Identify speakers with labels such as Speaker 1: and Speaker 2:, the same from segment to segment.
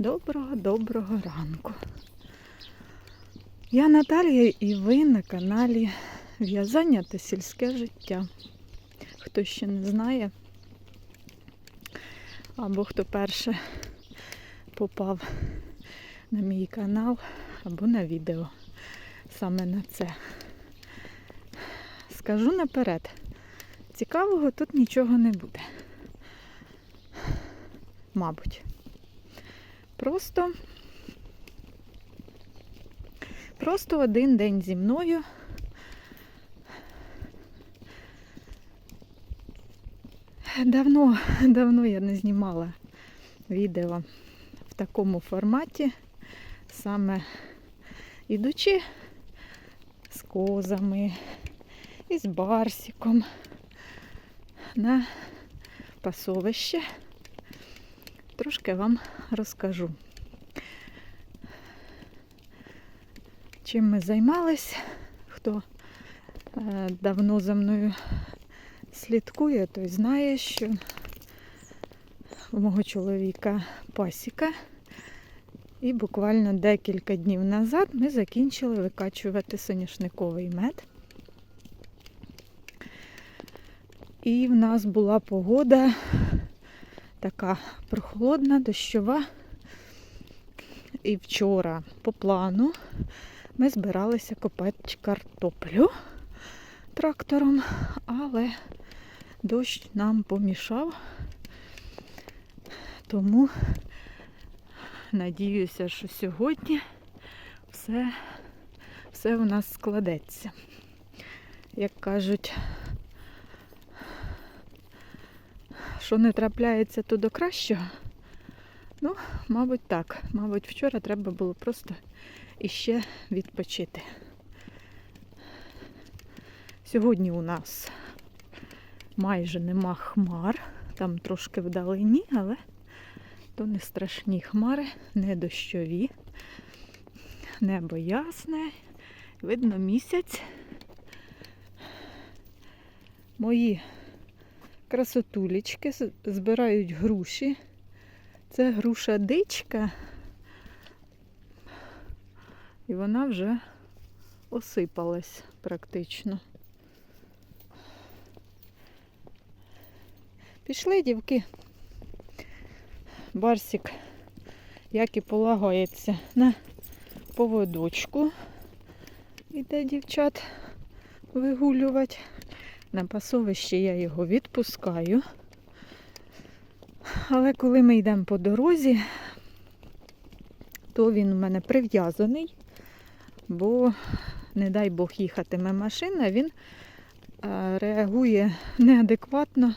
Speaker 1: Доброго-доброго ранку. Я Наталія і ви на каналі В'язання та сільське життя. Хто ще не знає, або хто перше попав на мій канал, або на відео саме на це. Скажу наперед, цікавого тут нічого не буде. Мабуть. Просто просто один день зі мною. Давно, давно я не знімала відео в такому форматі, саме ідучи з козами і з барсиком на пасовище. Трошки вам розкажу, чим ми займались, хто е, давно за мною слідкує, той знає, що у мого чоловіка пасіка. І буквально декілька днів назад ми закінчили викачувати соняшниковий мед. І в нас була погода така прохолодна, дощова. І вчора по плану ми збиралися копати картоплю трактором, але дощ нам помішав. Тому надіюся, що сьогодні все, все у нас складеться. Як кажуть, що не трапляється, то до кращого. Ну, мабуть, так. Мабуть, вчора треба було просто іще відпочити. Сьогодні у нас майже нема хмар, там трошки вдалині, але то не страшні хмари, не дощові, небо ясне, видно місяць. Мої красотулечки збирають груші. Це груша дичка. І вона вже осипалась практично. Пішли, дівки. Барсик, як і полагається, на поводочку. Іде дівчат вигулювати. На пасовище я його відпускаю. Але коли ми йдемо по дорозі, то він у мене прив'язаний, бо, не дай Бог, їхатиме машина, він е, реагує неадекватно,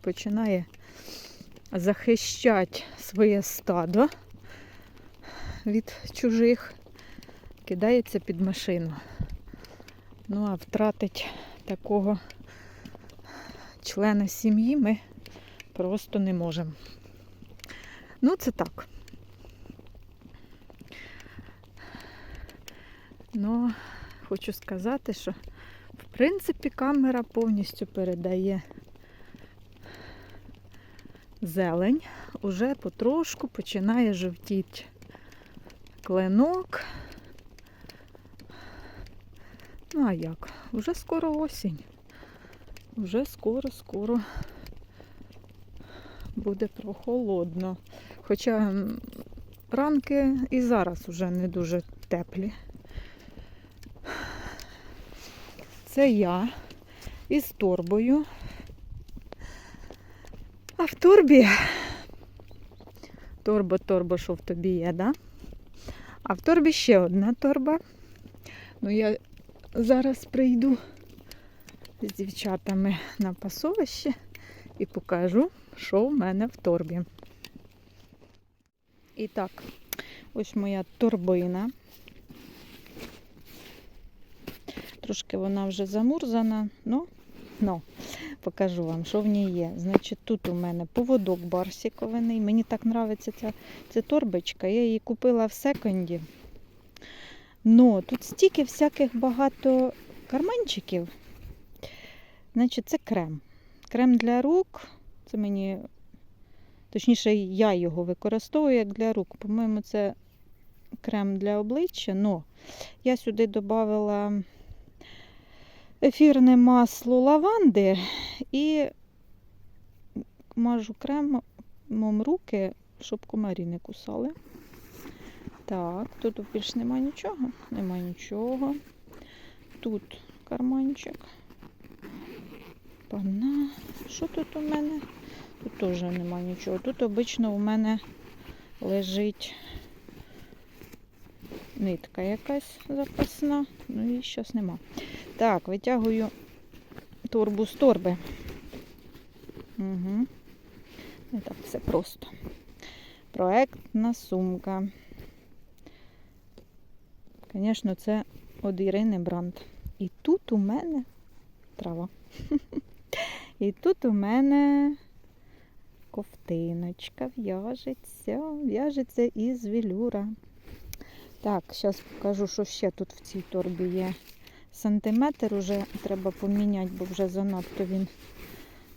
Speaker 1: починає захищати своє стадо від чужих, кидається під машину. Ну, а втратить такого члена сім'ї ми просто не можемо. Ну, це так. Ну, хочу сказати, що в принципі камера повністю передає зелень. Уже потрошку починає жовтіти кленок. Ну а як? Уже скоро осінь. Уже скоро-скоро буде прохолодно. Хоча ранки і зараз уже не дуже теплі. Це я із торбою. А в торбі торба, торба, що в тобі є, да? А в торбі ще одна торба. Ну, я зараз прийду з дівчатами на пасовище і покажу, що в мене в торбі. І так, ось моя торбина. Трошки вона вже замурзана, ну, ну, покажу вам, що в ній є. Значить, тут у мене поводок барсиковий. Мені так подобається ця, ця торбочка. Я її купила в секонді. Но тут стільки всяких багато карманчиків. Значить, це крем. Крем для рук. Це мені Точніше, я його використовую як для рук. По-моєму, це крем для обличчя. Но я сюди додала ефірне масло лаванди і мажу кремом руки, щоб комарі не кусали. Так, тут більш нема нічого. Нема нічого. Тут карманчик. Пана. Що тут у мене? Тут теж нема нічого. Тут обично у мене лежить нитка якась запасна. Ну її зараз нема. Так, витягую торбу з торби. Угу. Не так все просто. Проектна сумка. Звісно, це від Ірини Бранд. І тут у мене трава. І тут у мене ковтиночка в'яжеться, в'яжеться із велюра. Так, зараз покажу, що ще тут в цій торбі є. Сантиметр уже треба поміняти, бо вже занадто він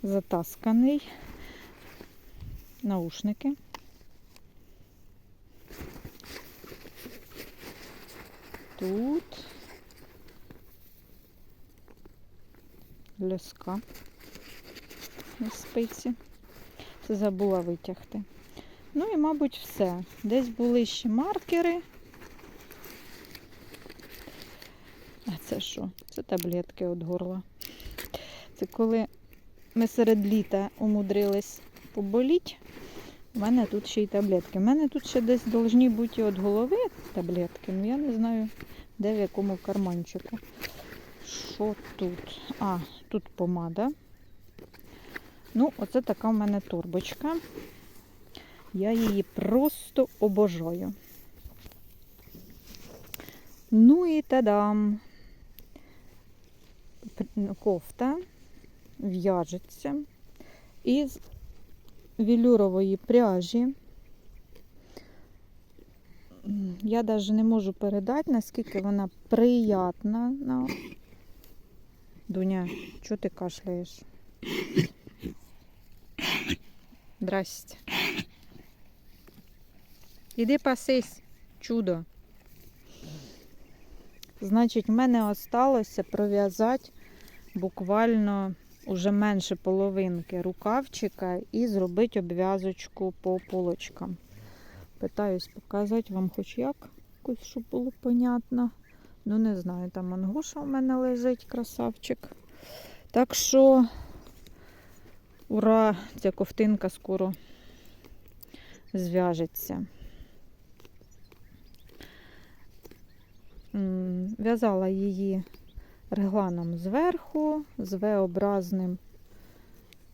Speaker 1: затасканий. Наушники. Тут ляска на спиці. Це забула витягти. Ну і, мабуть, все. Десь були ще маркери. А це що? Це таблетки від горла. Це коли ми серед літа умудрились поболіть. У мене тут ще й таблетки. У мене тут ще десь повинні бути від голови таблетки. Ну я не знаю, де в якому карманчику. Що тут? А, тут помада. Ну, оце така в мене торбочка. Я її просто обожаю. Ну і тадам. Кофта в'яжеться із велюрової пряжі. Я навіть не можу передати, наскільки вона приятна. Дуня, чого ти кашляєш? Здрасте. Іди пасись, чудо. Значить, в мене осталося пров'язати буквально уже менше половинки рукавчика і зробити обв'язочку по полочкам. Питаюсь показати вам хоч як, якось, щоб було понятно. Ну, не знаю, там ангуша у мене лежить, красавчик. Так що, ура, ця ковтинка скоро зв'яжеться. В'язала її регланом зверху, з V-образним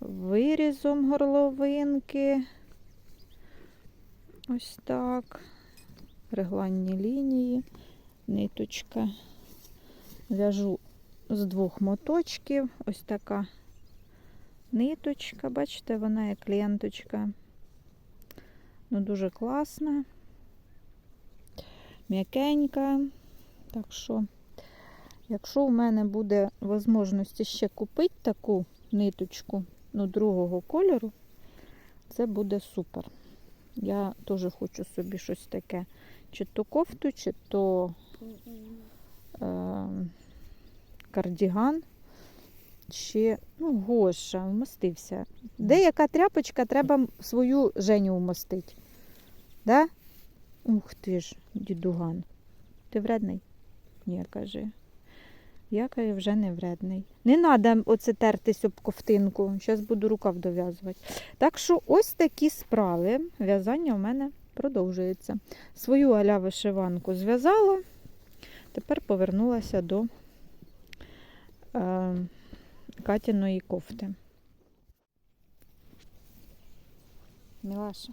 Speaker 1: вирізом горловинки. Ось так. Регланні лінії, ниточка. В'яжу з двох моточків. Ось така ниточка. Бачите, вона як ленточка. Ну, дуже класна. М'якенька. Так що, якщо у мене буде можливість ще купити таку ниточку ну, другого кольору, це буде супер. Я теж хочу собі щось таке, чи то кофту, чи то е, кардіган, чи, ну, Гоша, вмостився. Деяка тряпочка, треба свою Женю вмостити. Да? Ух ти ж, дідуган. Ти вредний? Ні, каже. Я вже не вредний. Не треба оце тертись об ковтинку. Зараз буду рукав дов'язувати. Так що ось такі справи. В'язання у мене продовжується. Свою аля вишиванку зв'язала. Тепер повернулася до е, Катіної кофти. Мілаша,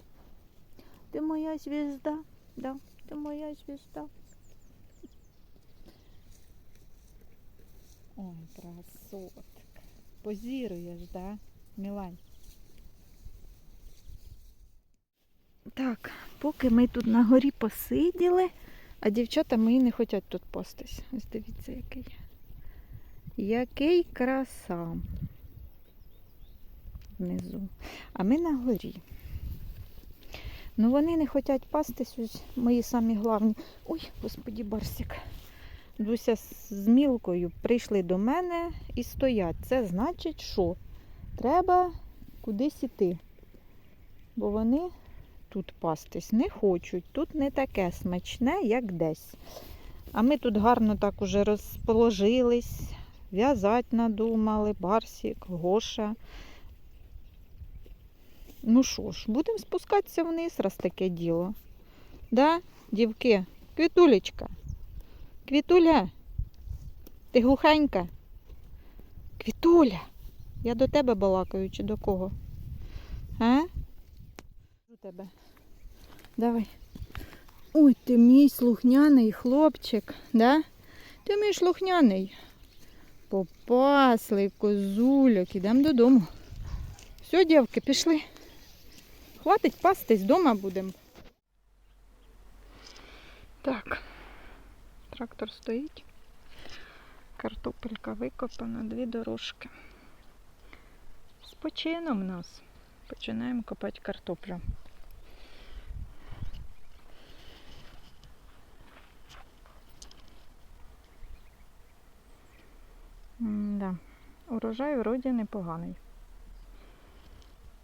Speaker 1: ти моя звізда, да, ти моя звізда. Ой, красотка. Позіруєш, да, Мілань? Так, поки ми тут на горі посиділи, а дівчата мої не хочуть тут постись. Ось дивіться, який. Який краса внизу. А ми на горі. Ну вони не хочуть пастись, ось мої самі главні. Ой, господі, Барсик. Дуся з мілкою прийшли до мене і стоять. Це значить, що треба кудись іти. Бо вони тут пастись не хочуть. Тут не таке смачне, як десь. А ми тут гарно так уже розположились, в'язати надумали, Барсик, Гоша. Ну що ж, будемо спускатися вниз, раз таке діло. Да, дівки? Квітулечка. Квітуля. Ти глухенька? Квітуля. Я до тебе балакаю чи до кого? А? До тебе. Давай. Ой, ти мій слухняний хлопчик, да? Ти мій слухняний. Попасли, козуляк, ідемо додому. Все, дівки, пішли. Хватить пастись, вдома будемо. Так, трактор стоїть. Картопелька викопана, дві дорожки. З почином нас. Починаємо копати картоплю. Да. Урожай вроді непоганий.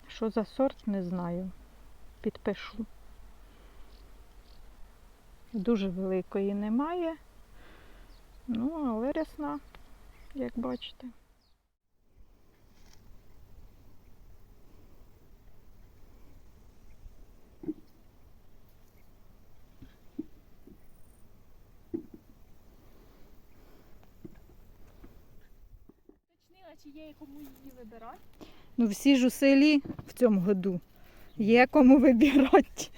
Speaker 1: Що за сорт, не знаю. Підпишу. Дуже великої немає. Ну, але рясна, як бачите.
Speaker 2: Чи є кому її вибирати.
Speaker 1: Ну, всі ж у селі в цьому году. Є кому вибирати.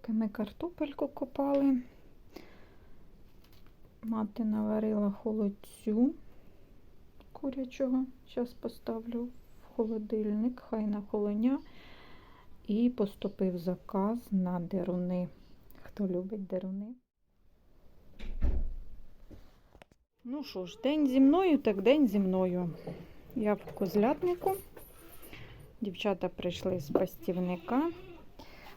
Speaker 1: Поки ми картопельку копали, мати наварила холодцю курячого. Зараз поставлю в холодильник, хай на холоня. І поступив заказ на деруни. Хто любить деруни? Ну що ж, день зі мною, так день зі мною. Я в козлятнику. Дівчата прийшли з пастівника.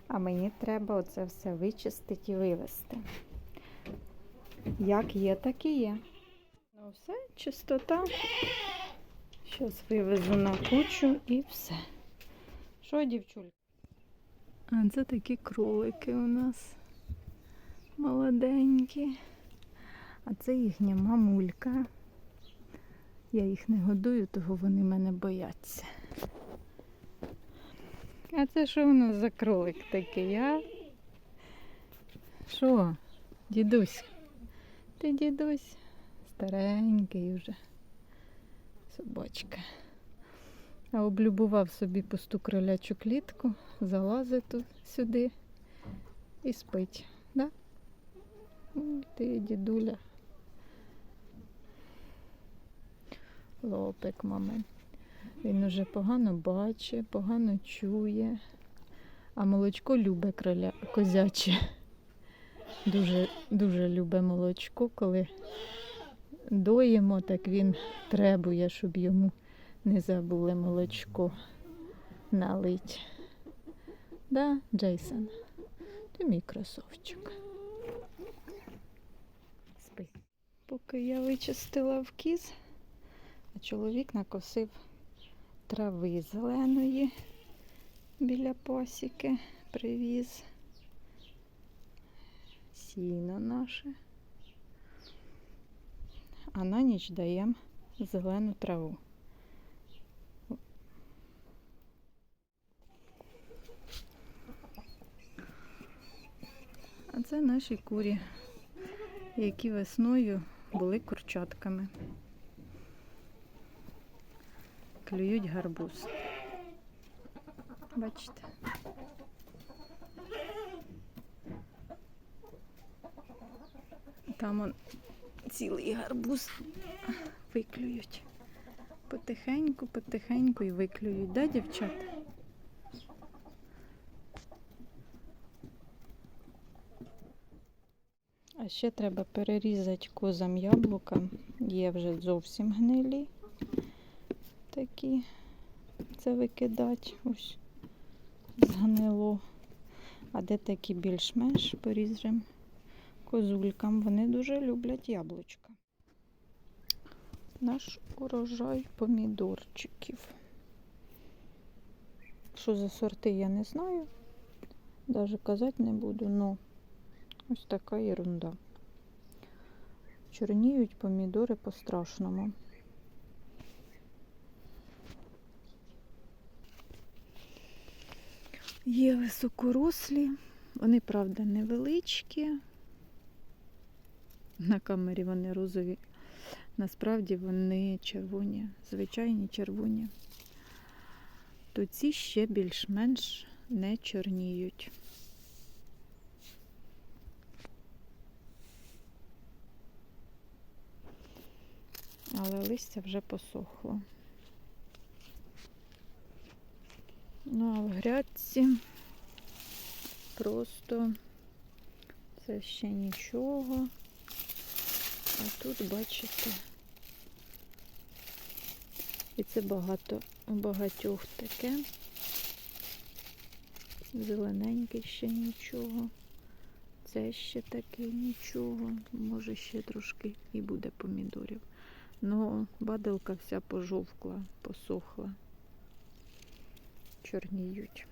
Speaker 1: А мені треба оце все вичистити і вивезти. Як є, так і є. Ну все, чистота. Зараз вивезу на кучу і все. Що, дівчулька? А це такі кролики у нас. Молоденькі. А це їхня мамулька. Я їх не годую, того вони мене бояться. А це що у нас за кролик такий, а? Що, дідусь? Ти дідусь старенький уже. Собачка. А облюбував собі пусту кролячу клітку, залазить тут сюди і спить. Да? Ти дідуля. Лопик мамин. Він уже погано бачить, погано чує, а молочко любить кроля козяче. Дуже, дуже любить молочко, коли доїмо, так він требує, щоб йому не забули молочко налить. Да, Джейсон? Ти мій красавчик. Спи. Поки я вичистила в кіз, а чоловік накосив трави зеленої біля пасіки привіз. Сіно наше. А на ніч даємо зелену траву. А це наші курі, які весною були курчатками. Клюють гарбуз. Бачите? Там он цілий гарбуз виклюють. Потихеньку, потихеньку і виклюють, да, дівчата? А ще треба перерізати козам яблука. Є вже зовсім гнилі. Такі. Це викидати. Ось згнило. А де такі більш-менш поріжемо козулькам. Вони дуже люблять яблучка. Наш урожай помідорчиків. Що за сорти, я не знаю. Даже казати не буду, но ось така ерунда. Чорніють помідори по-страшному. Є високорослі, вони, правда, невеличкі. На камері вони розові. Насправді вони червоні, звичайні червоні. То ці ще більш-менш не чорніють. Але листя вже посохло. Ну, а в грядці просто це ще нічого. А тут бачите. І це багато у багатьох таке. Зелененький ще нічого. Це ще таке нічого. Може ще трошки і буде помідорів. Ну, баделка вся пожовкла, посохла. Чорніють.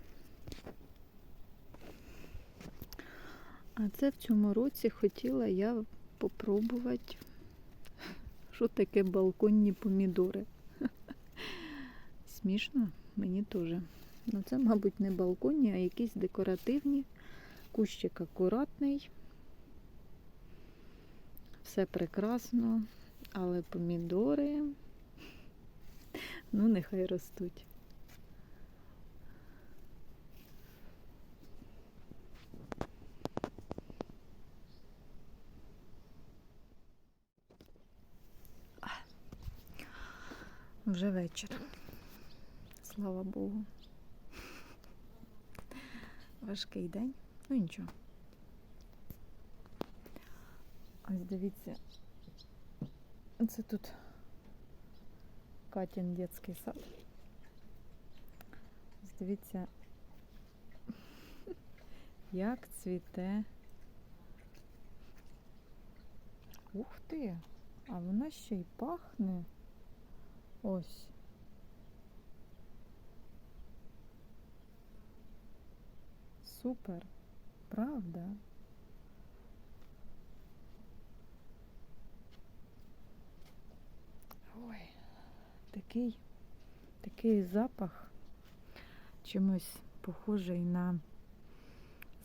Speaker 1: А це в цьому році хотіла я попробувати, що таке балконні помідори. Смішно, мені теж. Ну, це, мабуть, не балконні, а якісь декоративні. Кущик акуратний. Все прекрасно, але помідори, ну, нехай ростуть. Вже вечір. Слава Богу. Важкий день. Ну нічого. Ось дивіться. Це тут Катін дитячий сад. Ось дивіться, як цвіте. Ух ти! А вона ще й пахне. Ось. Супер, правда? Ой, такий, такий запах чимось похожий на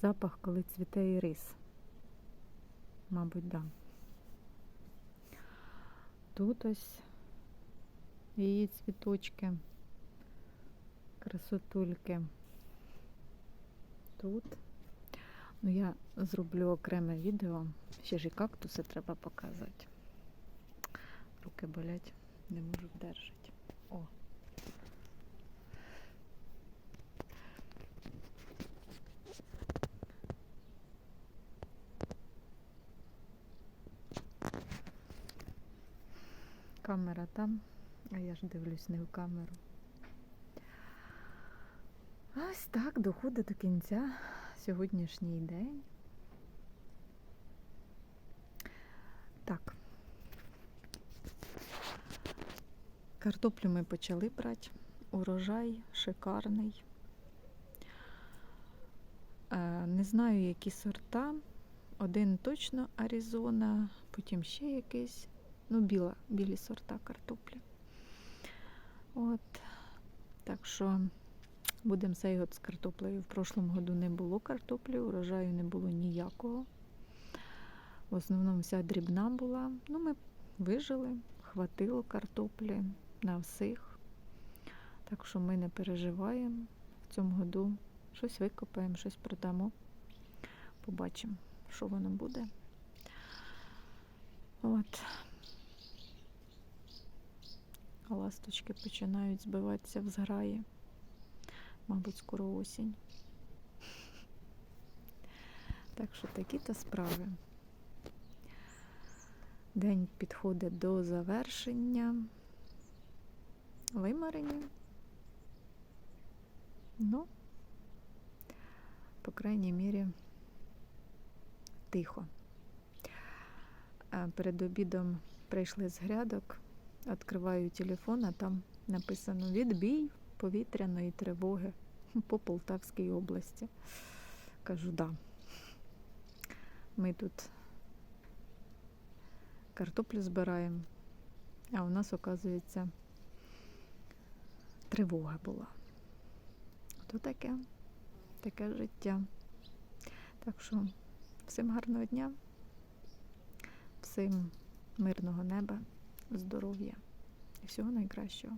Speaker 1: запах, коли цвіте ірис. Мабуть, да. Тут ось її цвіточки, красотульки. Тут. Ну, я зроблю окреме відео. Ще ж і кактуси треба показати. Руки болять, не можу вдержати. О. Камера там, а я ж дивлюсь не в камеру. Ось так доходить до кінця сьогоднішній день. Так. Картоплю ми почали брати. Урожай шикарний. Е, Не знаю, які сорта. Один точно Аризона, потім ще якийсь. Ну, біла, білі сорта картоплі. От. Так що будемо год з картоплею. В прошлому году не було картоплі, урожаю не було ніякого. В основному вся дрібна була. Ну, ми вижили, хватило картоплі на всіх. Так що ми не переживаємо. В цьому году щось викопаємо, щось продамо. Побачимо, що воно буде. От. А ласточки починають збиватися в зграї. Мабуть, скоро осінь. Так що такі-то справи. День підходить до завершення. вимарені. Ну, по крайній мірі, тихо. Перед обідом прийшли з грядок, відкриваю телефон, а там написано відбій повітряної тривоги по Полтавській області. Кажу, да. Ми тут картоплю збираємо, а у нас, оказується, тривога була. То таке, таке життя. Так що всім гарного дня, всім мирного неба, здоров'я і всього найкращого.